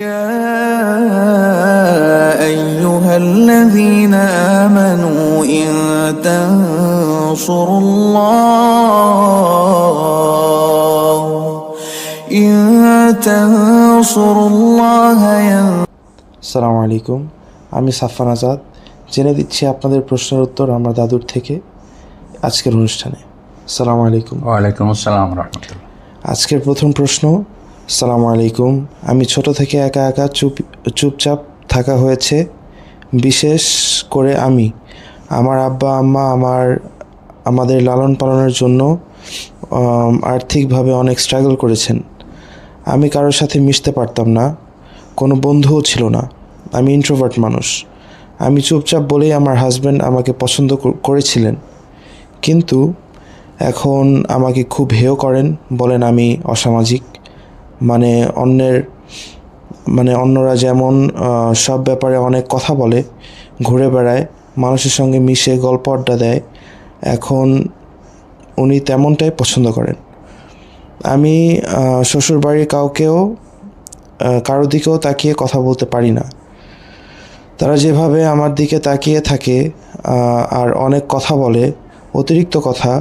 يا أيها الذين آمنوا إن تنصروا الله إن تنصروا الله ين- সালামু আলাইকুম আমি সাফান আজাদ জেনে দিচ্ছি আপনাদের প্রশ্নের উত্তর আমার দাদুর থেকে আজকের অনুষ্ঠানে সালামু আলাইকুম ওয়ালাইকুম আসসালাম রহমতুল্লাহ আজকের প্রথম প্রশ্ন সালামু আলাইকুম। আমি ছোট থেকে একা একা চুপ, চুপচাপ থাকা হয়েছে। বিশেষ করে আমি। আমার আব্বা, আম্মা আমার, আমাদের লালন পালনের জন্য আর্থিকভাবে অনেক স্ট্রাগল করেছেন। আমি কারোর সাথে মিশতে পারতাম না। কোনো বন্ধুও ছিল না। আমি ইন্ট্রোভার্ট মানুষ। আমি চুপচাপ বলেই আমার হাজব্যান্ড আমাকে পছন্দ করেছিলেন। কিন্তু এখন আমাকে খুব হেয় করেন। বলেন আমি অসামাজিক। মানে অন্যের মানে অন্যরা যেমন সব ব্যাপারে অনেক কথা বলে, ঘুরে বেড়ায়, মানুষের সঙ্গে মিশে, গল্প আড্ডা দেয়, এখন উনি তেমনটাই পছন্দ করেন। আমি শ্বশুরবাড়ির কাউকেও কারও দিকেও তাকিয়ে কথা বলতে পারি না। তারা যেভাবে আমার দিকে তাকিয়ে থাকে আর অনেক কথা বলে, অতিরিক্ত কথা,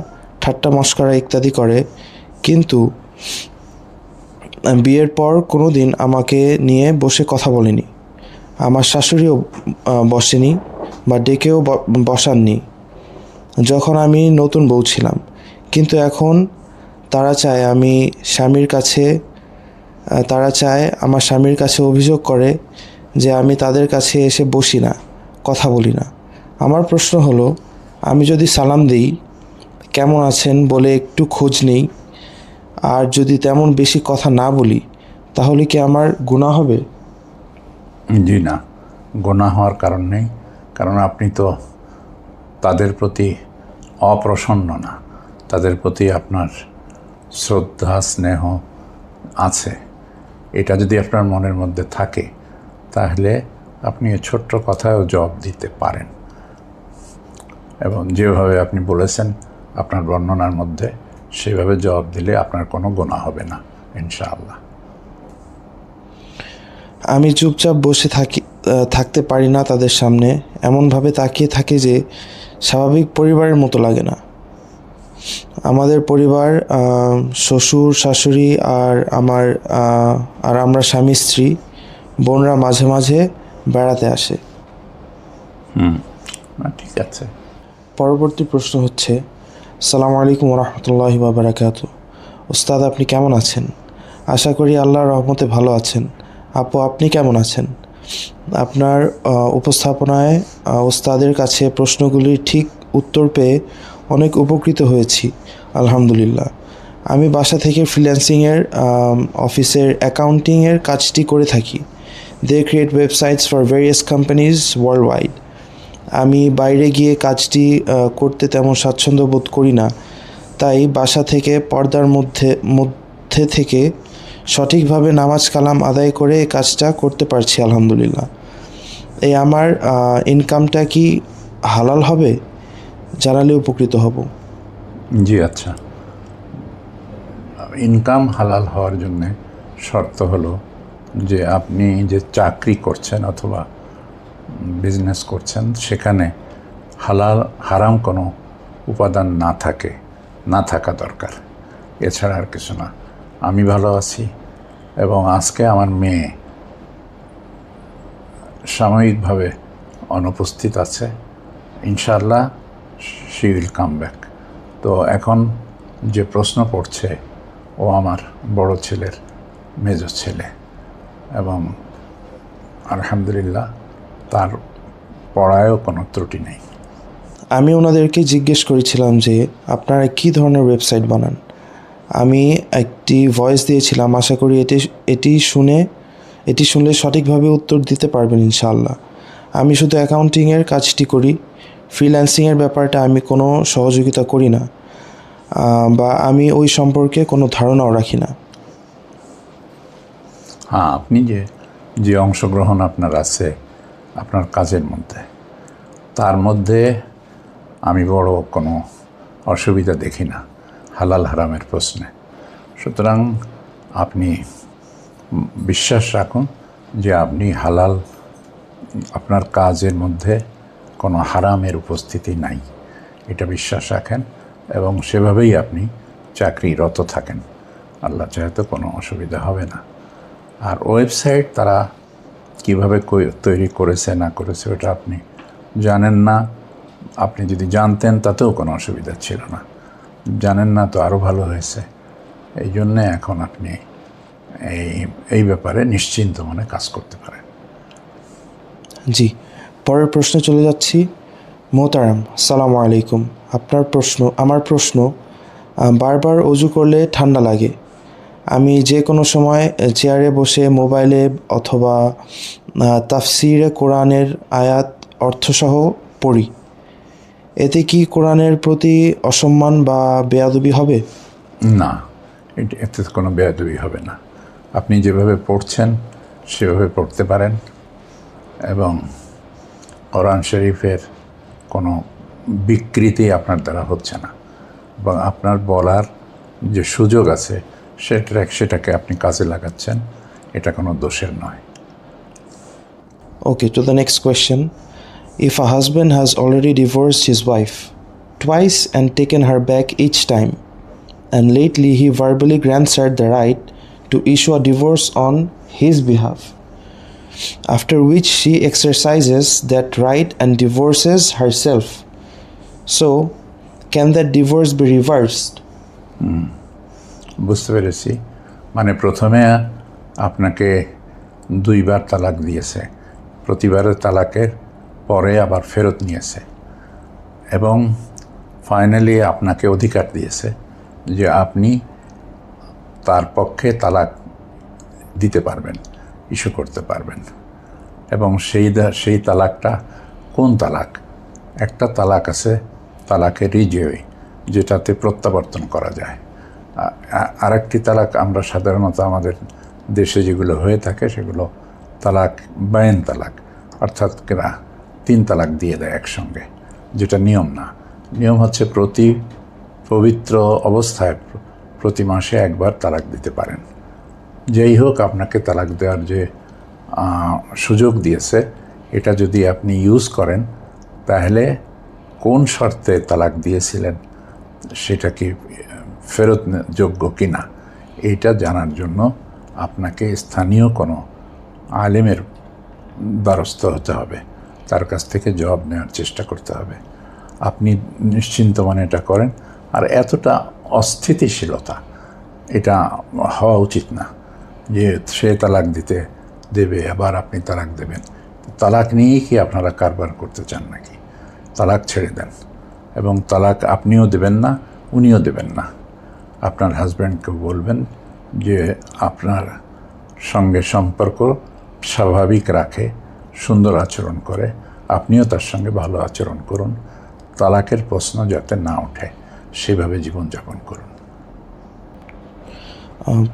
ঠাট্টা মস্করা ইত্যাদি করে, কিন্তু বিয়ের পর কোনো দিন আমাকে নিয়ে বসে কথা বলেনি। আমার শাশুড়িও বসেনি বা ডেকেও বসাননি। যখন আমি নতুন বউ ছিলাম, কিন্তু এখন তারা চায় আমি স্বামীর কাছে তারা চায় আমার স্বামীর কাছে অভিযোগ করে যে আমি তাদের কাছে এসে বসি না, কথা বলি না। আমার প্রশ্ন হলো, আমি যদি সালাম দিই, কেমন আছেন বলে একটু খোঁজ নেই আর যদি তেমন বেশি কথা না বলি, তাহলে কি আমার গুণা হবে? জি না গোনা হওয়ার কারণ নেই, কারণ আপনি তো তাদের প্রতি অপ্রসন্ন না। তাদের প্রতি আপনার শ্রদ্ধা, স্নেহ আছে। এটা যদি আপনার মনের মধ্যে থাকে, তাহলে আপনি ছোট্ট কথায়ও জবাব দিতে পারেন। এবং যেভাবে আপনি বলেছেন, আপনার বর্ণনার মধ্যে সেভাবে জবাব দিলে আপনার কোনো গোনা হবে না ইনশাআল্লাহ। আমি চুপচাপ বসে থাকি থাকতে পারি না তাদের সামনে। এমনভাবে তাকিয়ে থাকে যে স্বাভাবিক পরিবারের মতো লাগে না। আমাদের পরিবার শ্বশুর শাশুড়ি আর আমার আর আমরা স্বামী স্ত্রী বোনরা মাঝে মাঝে বেড়াতে আসে। হুম ঠিক আছে। পরবর্তী প্রশ্ন হচ্ছে সালাম আলাইকুম রহমতুল্লাহ বাবরাকাত ওস্তাদ আপনি কেমন আছেন? আশা করি আল্লাহর রহমতে ভালো আছেন। আপু, আপনি কেমন আছেন? আপনার উপস্থাপনায় ওস্তাদের কাছে প্রশ্নগুলির ঠিক উত্তর পেয়ে অনেক উপকৃত হয়েছি, আলহামদুলিল্লাহ। আমি বাসা থেকে ফ্রিল্যান্সিংয়ের অফিসের অ্যাকাউন্টিংয়ের কাজটি করে থাকি। They create websites for various companies worldwide আমি বাইরে গিয়ে কাজটি করতে তেমন স্বাচ্ছন্দ্য বোধ করি না। তাই বাসা থেকে পর্দার মধ্যে মধ্যে থেকে সঠিকভাবে নামাজ কালাম আদায় করে এই কাজটা করতে পারছি, আলহামদুলিল্লাহ। এই আমার ইনকামটা কি হালাল হবে? জানালে উপকৃত হব। জি আচ্ছা। ইনকাম হালাল হওয়ার জন্য শর্ত হলো যে আপনি যে চাকরি করছেন অথবা বিজনেস করছেন, সেখানে হালাল, হারাম কোনো উপাদান না থাকে, না থাকা দরকার। এছাড়া আর কিছু না। আমি ভালো আছি এবং আজকে আমার মেয়ে সাময়িকভাবে অনুপস্থিত আছে। ইনশাল্লাহ শি উইল কাম ব্যাক তো এখন যে প্রশ্ন পড়ছে ও আমার বড় ছেলের মেজ ছেলে এবং আলহামদুলিল্লাহ তার পড়ায়ও কোনো ত্রুটি নেই। আমি ওনাদেরকে জিজ্ঞেস করেছিলাম যে আপনারা কী ধরনের ওয়েবসাইট বানান? আমি একটি ভয়েস দিয়েছিলাম আশা করি এটি এটি শুনে এটি শুনলে সঠিকভাবে উত্তর দিতে পারবেন ইনশাআল্লাহ। আমি শুধু অ্যাকাউন্টিংয়ের কাজটি করি ফ্রিল্যান্সিংয়ের ব্যাপারটা আমি কোনো সহযোগিতা করি না বা আমি ওই সম্পর্কে কোনো ধারণাও রাখি না। হ্যাঁ আপনি যে যে অংশগ্রহণ আপনার আছে আপনার কাজের মধ্যে। তার মধ্যে আমি বড় কোনো অসুবিধা দেখি না, হালাল হারামের প্রশ্নে। সুতরাং আপনি বিশ্বাস রাখুন যে আপনি হালাল, আপনার কাজের মধ্যে কোনো হারামের উপস্থিতি নাই। এটা বিশ্বাস রাখেন এবং সেভাবেই আপনি চাকরিরত থাকেন। আল্লাহ চাহে তো কোনো অসুবিধা হবে না। আর ওয়েবসাইট তারা কীভাবে তৈরি করেছে, না করেছে, ওটা আপনি জানেন না। আপনি যদি জানতেন, তাতেও কোনো অসুবিধা ছিল না। জানেন না তো আরও ভালো হয়েছে। এই জন্যে এখন আপনি এই এই ব্যাপারে নিশ্চিন্ত মনে কাজ করতে পারেন। জি, পরের প্রশ্নে চলে যাচ্ছি। মোহতারাম, সালাম আলাইকুম। আপনার প্রশ্ন, আমার প্রশ্ন বারবার অজু করলে ঠান্ডা লাগে। আমি যে কোনো সময় চেয়ারে বসে মোবাইলে অথবা তাফসিরে কোরআনের আয়াত, অর্থসহ পড়ি। এতে কি কোরআনের প্রতি অসম্মান বা বেয়াদবি হবে? না এতে কোনো বেয়াদবি হবে না। আপনি যেভাবে পড়ছেন, সেভাবে পড়তে পারেন এবং কোরআন শরীফের কোনো বিকৃতি আপনার দ্বারা হচ্ছে না। এবং আপনার বলার যে সুযোগ আছে সেটা সেটাকে আপনি কাজে লাগাচ্ছেন এটা কোনো দোষের নয় Okay, to the next question. If a husband has already divorced his wife twice and taken her back each time, and lately he verbally grants her the right to issue a divorce on his behalf, after which she exercises that right and divorces herself. So, can that divorce be reversed? বুঝতে পেরেছি। মানে প্রথমে আপনাকে দুইবার তালাক দিয়েছে। প্রতিবারের তালাকের পরে আবার ফেরত নিয়েছে। এবং ফাইনালি আপনাকে অধিকার দিয়েছে যে আপনি তার পক্ষে তালাক দিতে পারবেন, ইস্যু করতে পারবেন। এবং সেই সেই তালাকটা কোন তালাক? একটা তালাক আছে তালাকে রিজেওয়ে, যেটাতে প্রত্যাবর্তন করা যায়। আরেকটি তালাক আমরা সাধারণত আমাদের দেশে যেগুলো হয়ে থাকে সেগুলো তালাক, বায়েন তালাক, অর্থাৎ কিনা তিন তালাক দিয়ে দেয় একসঙ্গে, যেটা নিয়ম না। নিয়ম হচ্ছে প্রতি পবিত্র অবস্থায় প্রতি মাসে একবার তালাক দিতে পারেন। যেই হোক আপনাকে তালাক দেওয়ার যে সুযোগ দিয়েছে, এটা যদি আপনি ইউজ করেন, তাহলে কোন শর্তে তালাক দিয়েছিলেন, সেটা কি ফেরত যোগ্য কিনা, এইটা জানার জন্য আপনাকে স্থানীয় কোনো আলেমের দ্বারস্থ হতে হবে। তার কাছ থেকে জবাব নেওয়ার চেষ্টা করতে হবে। আপনি নিশ্চিন্ত মানে এটা করেন। আর এতটা অস্থিতিশীলতা, এটা হওয়া উচিত না যে সে তালাক দিতে দেবে, আবার আপনি তালাক দেবেন। তালাক নিয়েই কি আপনারা কারবার করতে চান নাকি? তালাক ছেড়ে দেন। এবং তালাক আপনিও দেবেন না, উনিও দেবেন না। আপনার হাজব্যান্ডকে বলবেন যে আপনার সঙ্গে সম্পর্ক স্বাভাবিক রাখে, সুন্দর আচরণ করে, আপনিও তার সঙ্গে ভালো আচরণ করুন, তালাকের প্রশ্ন যাতে না ওঠে, সেভাবে জীবনযাপন করুন।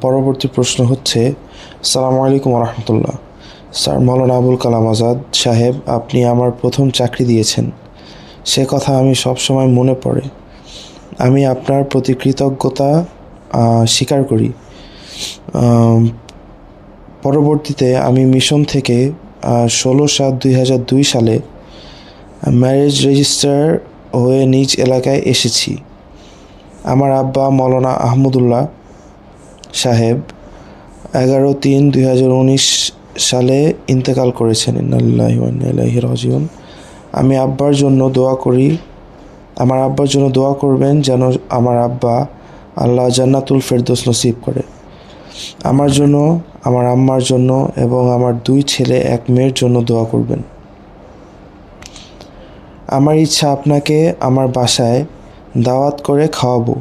পরবর্তী প্রশ্ন হচ্ছে, সালাম আলাইকুম রহমতুল্লাহ। স্যার, মৌলানা আবুল কালাম আজাদ সাহেব, আপনি আমার প্রথম চাকরি দিয়েছেন। সে কথা আমি সবসময় মনে পড়ে। আমি আপনার প্রতি কৃতজ্ঞতা স্বীকার করি। পরবর্তীতে আমি মিশন থেকে ষোলো সাত দুই হাজার দুই সালে ম্যারেজ রেজিস্টার হয়ে নিজ এলাকায় এসেছি। আমার আব্বা মৌলানা আহমদুল্লাহ সাহেব এগারো তিন দুই হাজার উনিশ সালে ইন্তেকাল করেছেন। আমি আব্বার জন্য দোয়া করি আমার আব্বার জন্য দোয়া করবেন যেন আমার আব্বা আল্লাহ জান্নাতুল ফেরদৌস নসিব করে। আমার জন্য, আমার আম্মার জন্য এবং আমার দুই ছেলে, এক মেয়ের জন্য দোয়া করবেন। আমার ইচ্ছা আপনাকে আমার বাসায় দাওয়াত করে খাওয়াবো।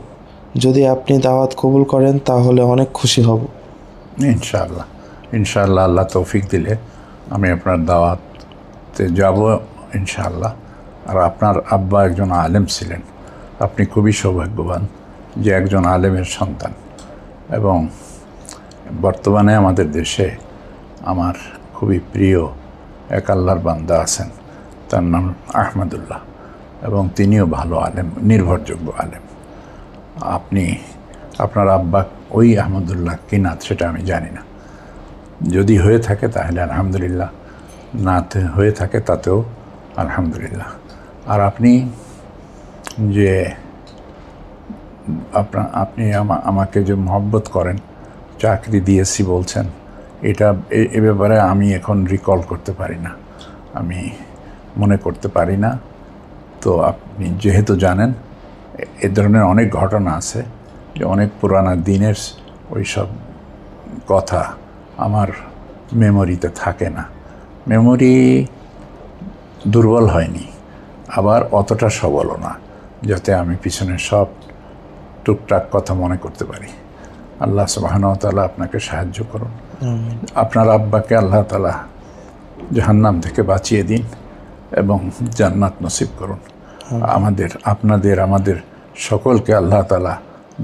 যদি আপনি দাওয়াত কবুল করেন, তাহলে অনেক খুশি হব। ইনশাআল্লাহ। ইনশাআল্লাহ আল্লাহ তৌফিক দিলে আমি আপনার দাওয়াতে যাব ইনশাআল্লাহ। আর আপনার আব্বা একজন আলেম ছিলেন। আপনি খুবই সৌভাগ্যবান যে একজন আলেমের সন্তান। এবং বর্তমানে আমাদের দেশে আমার খুবই প্রিয় এক আল্লাহর বান্দা আছেন, তার নাম আহমদুল্লাহ। এবং তিনিও ভালো আলেম, নির্ভরযোগ্য আলেম। আপনি, আপনার আব্বা ওই আহমদুল্লাহ কিনা সেটা আমি জানি না। যদি হয়ে থাকে তাহলে আলহামদুলিল্লাহ না হয়ে থাকে তাতেও আলহামদুলিল্লাহ। আর আপনি যে আপনা আপনি আমা- আমাকে যে মহব্বত করেন, চাকরি দিয়েছি বলছেন, এটা এ- ব্যাপারে আমি এখন রিকল করতে পারি না। আমি মনে করতে পারি না। তো আপনি যেহেতু জানেন, এ ধরনের অনেক ঘটনা আছে, যে অনেক পুরানা দিনের ওই সব কথা আমার মেমোরিতে থাকে না। মেমোরি দুর্বল হয়নি। আবার অতটা সবলও না যাতে আমি পিছনের সব টুকটাক কথা মনে করতে পারি। আল্লাহ সুবাহনতালা আপনাকে সাহায্য করুন। আপনার আব্বাকে আল্লাহ তালা জাহান্নাম থেকে বাঁচিয়ে দিন এবং জান্নাত নসিব করুন। আমাদের আপনাদের আমাদের সকলকে আল্লাহ তালা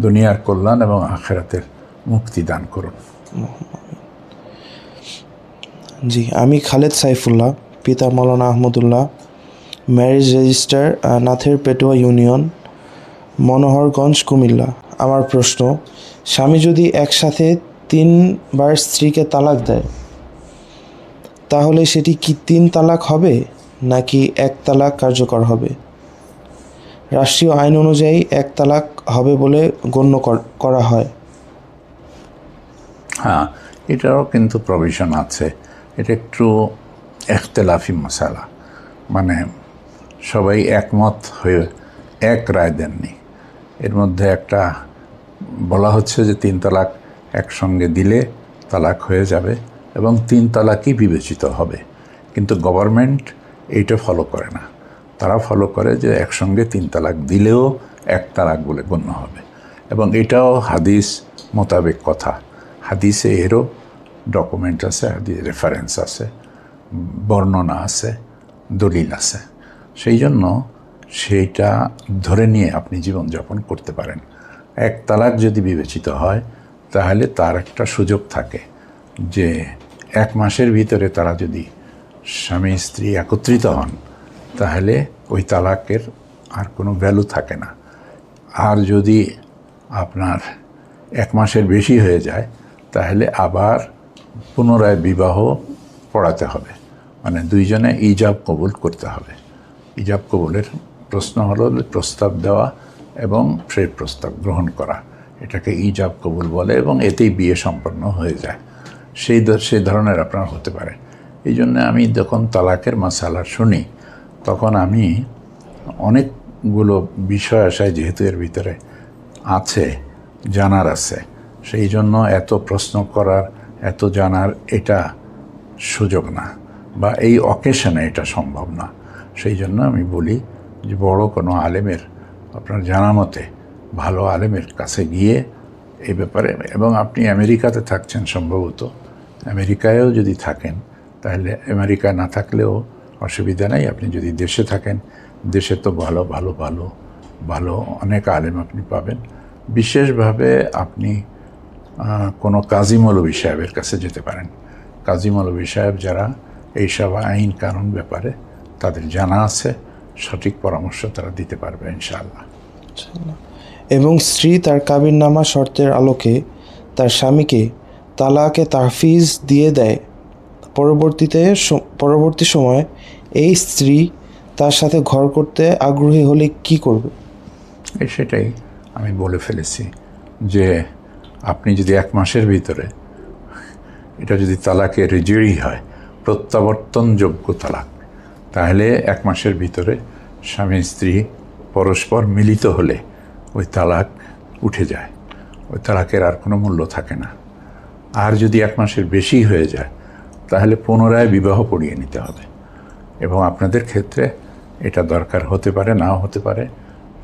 দুনিয়ার কল্যাণ এবং আখেরাতের মুক্তি দান করুন। জি আমি খালেদ সাইফুল্লাহ পিতা মৌলানা আহমদুল্লাহ ম্যারেজ রেজিস্টার নাথের পেটুয়া ইউনিয়ন মনোহরগঞ্জ কুমিল্লা আমার প্রশ্ন, স্বামী যদি একসাথে তিনবার স্ত্রীকে তালাক দেয়, তাহলে সেটি কি তিন তালাক হবে, নাকি এক তালাক কার্যকর হবে? রাষ্ট্রীয় আইন অনুযায়ী এক তালাক হবে বলে গণ্য কর- হয়। হ্যাঁ এটারও কিন্তু প্রভিশন আছে। এটা একটু এখতেলাফি মশালা। মানে সবাই একমত হয়ে এক রায় দেননি। এর মধ্যে একটা বলা হচ্ছে যে তিন তালাক একসঙ্গে দিলে তালাক হয়ে যাবে এবং তিন তালাকই বিবেচিত হবে। কিন্তু গভর্নমেন্ট এইটা ফলো করে না। তারা ফলো করে যে একসঙ্গে তিন তালাক দিলেও এক তালাক বলে গণ্য হবে। এবং এটাও হাদিস মোতাবেক কথা। হাদিসে এরও ডকুমেন্ট আছে, হাদিস রেফারেন্স আছে, বর্ণনা আছে, দলিল আছে। সেই জন্য সেইটা ধরে নিয়ে আপনি জীবনযাপন করতে পারেন। এক তালাক যদি বিবেচিত হয়, তাহলে তার একটা সুযোগ থাকে যে এক মাসের ভিতরে তারা যদি স্বামী, স্ত্রী একত্রিত হন, তাহলে ওই তালাকের আর কোনো ভ্যালু থাকে না। আর যদি আপনার এক মাসের বেশি হয়ে যায়, তাহলে আবার পুনরায় বিবাহ পড়াতে হবে। মানে দুইজনে ইজাব কবুল করতে হবে। ইজাব কবুলের প্রশ্ন হলো প্রস্তাব দেওয়া এবং সেই প্রস্তাব গ্রহণ করা। এটাকে ইজাব কবুল বলে এবং এতেই বিয়ে সম্পন্ন হয়ে যায়। সেই সেই ধরনের আপনার হতে পারে। এই জন্য আমি যখন তালাকের মশালা শুনি, তখন আমি অনেকগুলো বিষয় আসায় যেহেতু এর ভিতরে আছে, জানার আছে, সেই জন্য এত প্রশ্ন করার, এত জানার এটা সুযোগ না বা এই অকেশনে এটা সম্ভব না। সেই জন্য আমি বলি যে বড় কোনো আলেমের, আপনার জানা মতে ভালো আলেমের কাছে গিয়ে এই ব্যাপারে, এবং আপনি আমেরিকাতে থাকছেন সম্ভবত, আমেরিকায়ও যদি থাকেন, তাহলে আমেরিকা না থাকলেও অসুবিধা নেই, আপনি যদি দেশে থাকেন, দেশে তো ভালো ভালো ভালো ভালো অনেক আলেম আপনি পাবেন। বিশেষভাবে আপনি কোনো কাজী মৌলবী সাহেবের কাছে যেতে পারেন। কাজী মৌলবী সাহেব যারা এইসব আইন কানুন ব্যাপারে তাদের জানা আছে সঠিক পরামর্শ তারা দিতে পারবে ইনশাআল্লাহ। এবং স্ত্রী তার কাবিননামা শর্তের আলোকে তার স্বামীকে তালাকে তাহফিজ দিয়ে দেয়। পরবর্তীতে পরবর্তী সময় এই স্ত্রী তার সাথে ঘর করতে আগ্রহী হলে কি করবে? সেটাই আমি বলে ফেলেছি যে আপনি যদি এক মাসের ভিতরে এটা যদি তালাকে রেজুরি হয় প্রত্যাবর্তনযোগ্য তালাক। তাহলে এক মাসের ভিতরে স্বামী স্ত্রী পরস্পর মিলিত হলে ওই তালাক উঠে যায়। ওই তালাকের আর কোনো মূল্য থাকে না। আর যদি এক মাসের বেশি হয়ে যায়, তাহলে পুনরায় বিবাহ পড়িয়ে নিতে হবে। এবং আপনাদের ক্ষেত্রে এটা দরকার হতে পারে, নাও হতে পারে।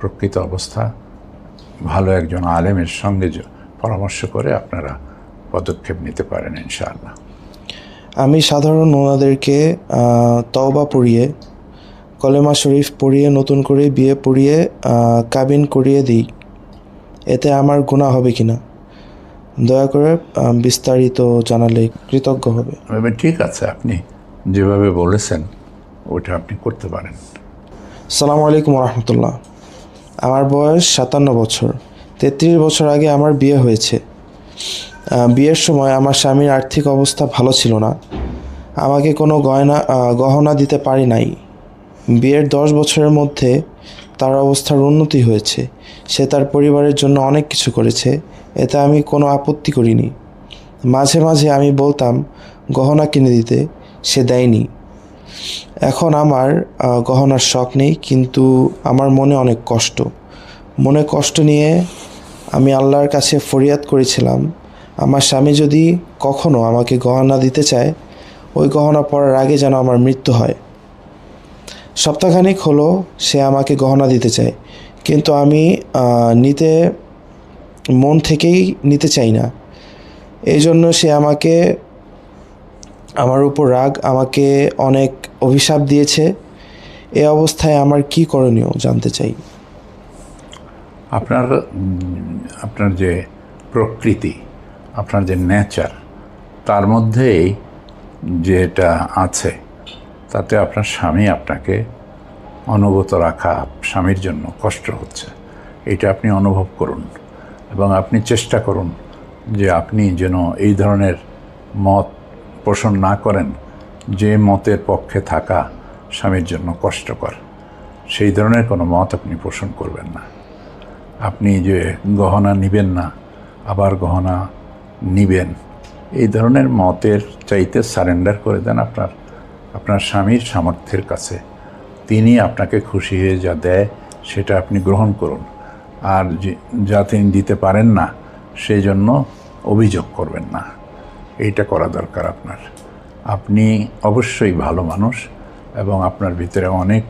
প্রকৃত অবস্থা, ভালো একজন আলেমের সঙ্গে পরামর্শ করে আপনারা পদক্ষেপ নিতে পারেন ইনশাআল্লাহ। আমি সাধারণ ওনাদেরকে তওবা পড়িয়ে কলেমা শরীফ পড়িয়ে নতুন করে বিয়ে পড়িয়ে কাবিন করিয়ে দিই। এতে আমার গুণা হবে কিনা? দয়া করে বিস্তারিত জানালে কৃতজ্ঞ হবে। ঠিক আছে আপনি যেভাবে বলেছেন ওটা আপনি করতে পারেন। সালামু আলাইকুম রহমতুল্লাহ আমার বয়স সাতান্ন বছর। তেত্রিশ বছর আগে আমার বিয়ে হয়েছে। বিয়ের সময় আমার স্বামীর আর্থিক অবস্থা ভালো ছিল না। আমাকে কোনো গয়না গহনা দিতে পারি নাই। বিয়ের দশ বছরের মধ্যে তার অবস্থার উন্নতি হয়েছে। সে তার পরিবারের জন্য অনেক কিছু করেছে। এতে আমি কোনো আপত্তি করিনি। মাঝে মাঝে আমি বলতাম, গহনা কিনে দিতে। সে দেয়নি। এখন আমার গহনার শখ নেই, কিন্তু আমার মনে অনেক কষ্ট। মনে কষ্ট নিয়ে আমি আল্লাহর কাছে ফরিয়াদ করেছিলাম। আমার স্বামী যদি কখনো আমাকে গহনা দিতে চায়, ওই গহনা পরার আগে যেন আমার মৃত্যু হয়। সপ্তাহখানিক হলো সে আমাকে গহনা দিতে চায়, কিন্তু আমি নিতে মন থেকেই নিতে চাই না। এই জন্য সে আমাকে, আমার উপর রাগ, আমাকে অনেক অভিশাপ দিয়েছে। এ অবস্থায় আমার কি করণীয় জানতে চাই। আপনার আপনার যে প্রকৃতি আপনার যে নেচার তার মধ্যেই যেটা আছে, তাতে আপনার স্বামী আপনাকে অনুগত রাখা স্বামীর জন্য কষ্ট হচ্ছে। এটা আপনি অনুভব করুন এবং আপনি চেষ্টা করুন যে আপনি যেন এই ধরনের মত পোষণ না করেন, যে মতের পক্ষে থাকা স্বামীর জন্য কষ্টকর। সেই ধরনের কোনো মত আপনি পোষণ করবেন না। আপনি যে গহনা নিবেন না, আবার গহনা নিবেন। এই ধরনের মতের চাইতে সারেন্ডার করে দেন আপনার আপনার স্বামীর সামর্থ্যের কাছে। তিনি আপনাকে খুশি হয়ে যা দেয় সেটা আপনি গ্রহণ করুন। আর যে- তিনি দিতে পারেন না সেই জন্য অভিযোগ করবেন না। এইটা করা দরকার আপনার। আপনি অবশ্যই ভালো মানুষ এবং আপনার ভিতরে অনেক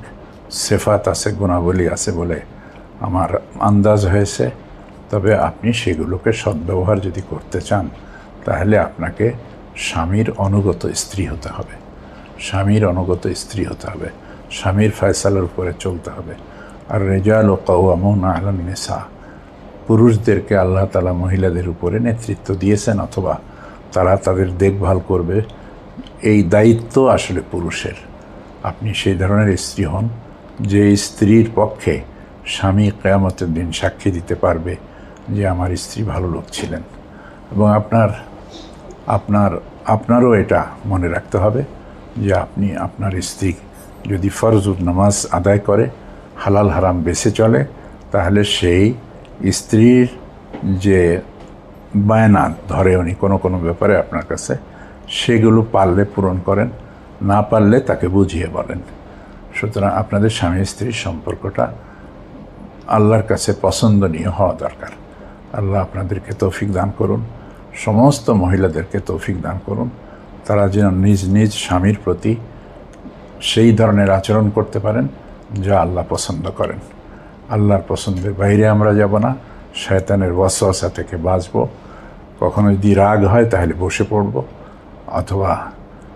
সেফাত আছে, গুণাবলী আছে বলে আমার আন্দাজ হয়েছে। তবে আপনি সেগুলোকে সদ্ব্যবহার যদি করতে চান, তাহলে আপনাকে স্বামীর অনুগত স্ত্রী হতে হবে। স্বামীর অনুগত স্ত্রী হতে হবে। স্বামীর ফয়সালার উপরে চলতে হবে। আর রেজাল ও কৌয়ামুন আলম নেশা পুরুষদেরকে আল্লাহ তালা মহিলাদের উপরে নেতৃত্ব দিয়েছেন অথবা তারা তাদের দেখভাল করবে। এই দায়িত্ব আসলে পুরুষের। আপনি সেই ধরনের স্ত্রী হন, যে স্ত্রীর পক্ষে স্বামী কেয়ামতের দিন সাক্ষী দিতে পারবে। যে আমার স্ত্রী ভালো লোক ছিলেন। এবং আপনার আপনার, আপনারও এটা মনে রাখতে হবে যে আপনি আপনার স্ত্রী যদি ফরজুর নামাজ আদায় করে, হালাল হারাম বেছে চলে, তাহলে সেই স্ত্রীর যে বায়না ধরে উনি কোনো কোনো ব্যাপারে আপনার কাছে, সেগুলো পারলে পূরণ করেন, না পারলে তাকে বুঝিয়ে বলেন। সুতরাং আপনাদের স্বামী স্ত্রীর সম্পর্কটা আল্লাহর কাছে পছন্দনীয় হওয়া দরকার। আল্লাহ আপনাদেরকে তৌফিক দান করুন। সমস্ত মহিলাদেরকে তৌফিক দান করুন। তারা যেন নিজ নিজ স্বামীর প্রতি সেই ধরনের আচরণ করতে পারেন, যা আল্লাহ পছন্দ করেন। আল্লাহর পছন্দের বাইরে আমরা যাব না। শয়তানের ওয়াসওয়াসা থেকে বাঁচব। কখনো যদি রাগ হয়, তাহলে বসে পড়ব। অথবা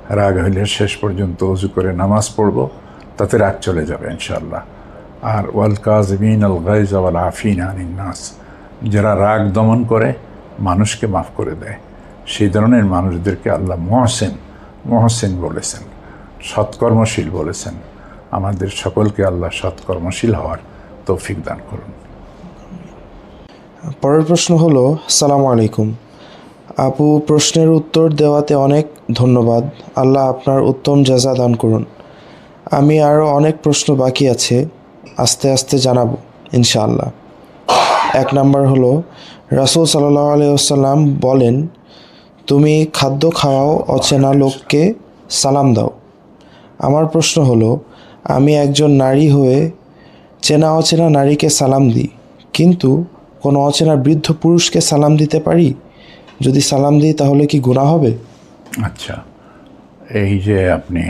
রাগ হইলে শেষ পর্যন্ত উজু করে নামাজ পড়ব। তাতে রাগ চলে যাবে ইনশাল্লাহ আর ওয়াল কাজমিন আল গাইজ ওয়াল আফিন আনিন নাস। যারা রাগ দমন করে, মানুষকে মাফ করে দেয়। সেই ধরনের মানুষদেরকে আল্লাহ মহসেন মহসেন বলেছেন, সৎকর্মশীল বলেছেন। আমাদের সকলকে আল্লাহ সৎকর্মশীল হওয়ার তৌফিক দান করুন। পরের প্রশ্ন হলো সালাম আলাইকুম। আপু প্রশ্নের উত্তর দেওয়াতে অনেক ধন্যবাদ। আল্লাহ আপনার উত্তম জাজা দান করুন। আমি আরও অনেক প্রশ্ন বাকি আছে, আস্তে আস্তে জানাব, ইনশাআল্লাহ। এক নাম্বার হলো, রাসূল সাল্লাহ আলাইসাল্লাম বলেন, তুমি খাদ্য খাওয়াও অচেনা লোককে সালাম দাও। আমার প্রশ্ন হলো, আমি একজন নারী হয়ে চেনা অচেনা নারীকে সালাম দিই, কিন্তু কোনো অচেনা বৃদ্ধ পুরুষকে সালাম দিতে পারি? যদি সালাম দিই তাহলে কি গুণা হবে? আচ্ছা এই যে আপনি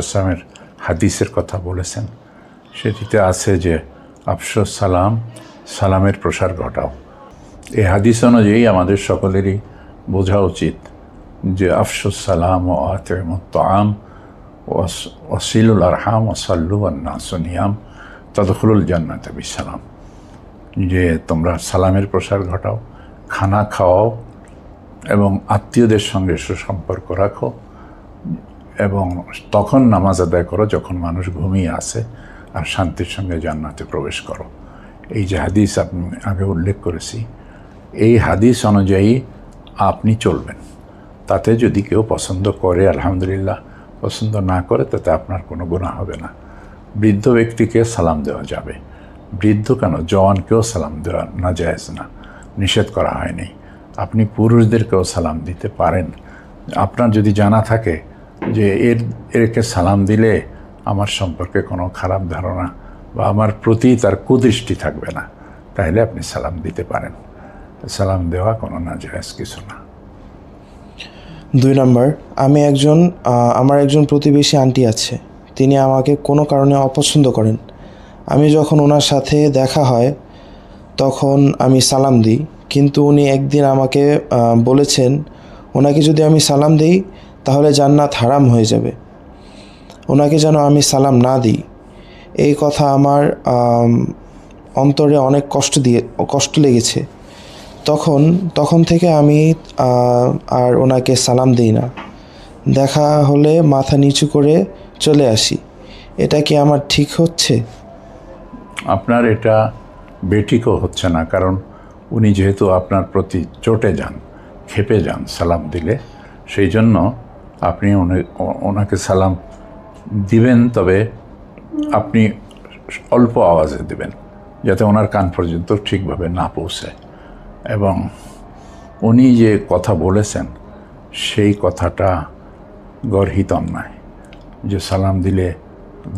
আসলামের হাদিসের কথা বলেছেন, সেটিতে আছে যে, আফসোস, সালাম সালামের প্রসার ঘটাও। এই হাদিস অনুযায়ী আমাদের সকলেরই বোঝা উচিত যে আফসুস সালাম ও আতম ওসিলুল আরহাম ও সাল্লু আন্নাসনিয়াম তদখলুল জান্নাত সালাম যে তোমরা সালামের প্রসার ঘটাও, খানা খাওয়াও এবং আত্মীয়দের সঙ্গে সুসম্পর্ক রাখো এবং তখন নামাজ আদায় করো যখন মানুষ ঘুমিয়ে আসে আর শান্তির সঙ্গে জান্নাতে প্রবেশ করো। এই যে হাদিস আপনি আগে উল্লেখ করেছি, এই হাদিস অনুযায়ী আপনি চলবেন। তাতে যদি কেউ পছন্দ করে, আলহামদুলিল্লাহ, পছন্দ না করে, তাতে আপনার কোনো গুণা হবে না। বৃদ্ধ ব্যক্তিকে সালাম দেওয়া যাবে। বৃদ্ধ কেন? জওয়ানকেও সালাম দেওয়া না জায়েজ না। নিষেধ করা হয়নি। আপনি পুরুষদেরকেও সালাম দিতে পারেন। আপনার যদি জানা থাকে যে এর, এরকে সালাম দিলে আমার সম্পর্কে কোনো খারাপ ধারণা বা আমার প্রতি তার কুদৃষ্টি থাকবে না, তাহলে আপনি সালাম দিতে পারেন। সালাম দেওয়া কোনো না জায়েজ কিছু না। দুই নম্বর, আমি একজন আমার একজন প্রতিবেশী আন্টি আছে। তিনি আমাকে কোনো কারণে অপছন্দ করেন। আমি যখন ওনার সাথে দেখা হয়, তখন আমি সালাম দিই। কিন্তু উনি একদিন আমাকে বলেছেন, ওনাকে যদি আমি সালাম দিই, তাহলে জান্নাত হারাম হয়ে যাবে। ওনাকে যেন আমি সালাম না দিই। এই কথা আমার অন্তরে অনেক কষ্ট দিয়ে, কষ্ট লেগেছে। তখন তখন থেকে আমি আর ওনাকে সালাম দিই না। দেখা হলে মাথা নিচু করে চলে আসি। এটা কি আমার ঠিক হচ্ছে? আপনার এটা বেঠিকও হচ্ছে না, কারণ উনি যেহেতু আপনার প্রতি চটে যান খেপে যান সালাম দিলে, সেই জন্য আপনি ওনাকে সালাম দিবেন, তবে আপনি অল্প আওয়াজে দেবেন, যাতে ওনার কান পর্যন্ত ঠিকভাবে না পৌঁছায়। এবং উনি যে কথা বলেছেন, সেই কথাটা গর্হিত অন্যায় যে সালাম দিলে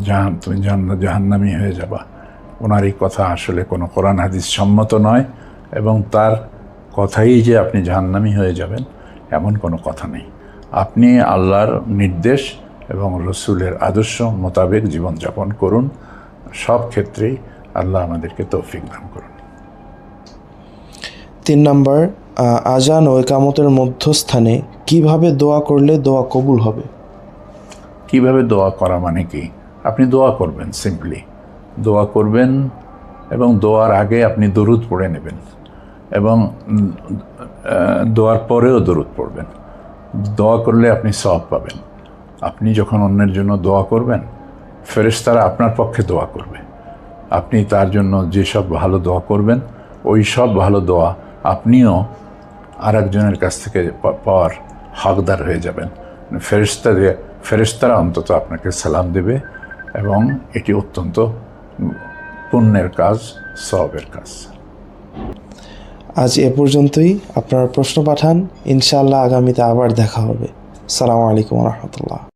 জাহান, তুমি জাহান- জাহান্নামি হয়ে যাবা। ওনার এই কথা আসলে কোনো কোরআন হাদিস সম্মত নয়, এবং তার কথাই যে আপনি জাহান্নামি হয়ে যাবেন, এমন কোনো কথা নেই। আপনি আল্লাহর নির্দেশ এবং রসুলের আদর্শ মোতাবেক জীবনযাপন করুন। সব ক্ষেত্রেই আল্লাহ আমাদেরকে তৌফিক দান করুন। তিন নম্বর আজান ও একামতের মধ্যস্থানে কীভাবে দোয়া করলে দোয়া কবুল হবে? কীভাবে দোয়া করা মানে কি? আপনি দোয়া করবেন সিম্পলি দোয়া করবেন এবং দোয়ার আগে আপনি দরুদ পড়ে নেবেন এবং দোয়ার পরেও দরুদ পড়বেন। দোয়া করলে আপনি সব পাবেন। আপনি যখন অন্যের জন্য দোয়া করবেন, ফেরেশতারা আপনার পক্ষে দোয়া করবে। আপনি তার জন্য যেসব ভালো দোয়া করবেন, ওই সব ভালো দোয়া আপনিও আর একজনের কাছ থেকে পাওয়ার হকদার হয়ে যাবেন। ফেরিস্তা দিয়ে ফেরিস্তারা অন্তত আপনাকে সালাম দেবে এবং এটি অত্যন্ত পুণ্যের কাজ সবের কাজ। আজ এ পর্যন্তই। আপনার প্রশ্ন পাঠান, ইনশাআল্লাহ আগামীতে আবার দেখা হবে। সালামু আলাইকুম রহমতুল্লাহ।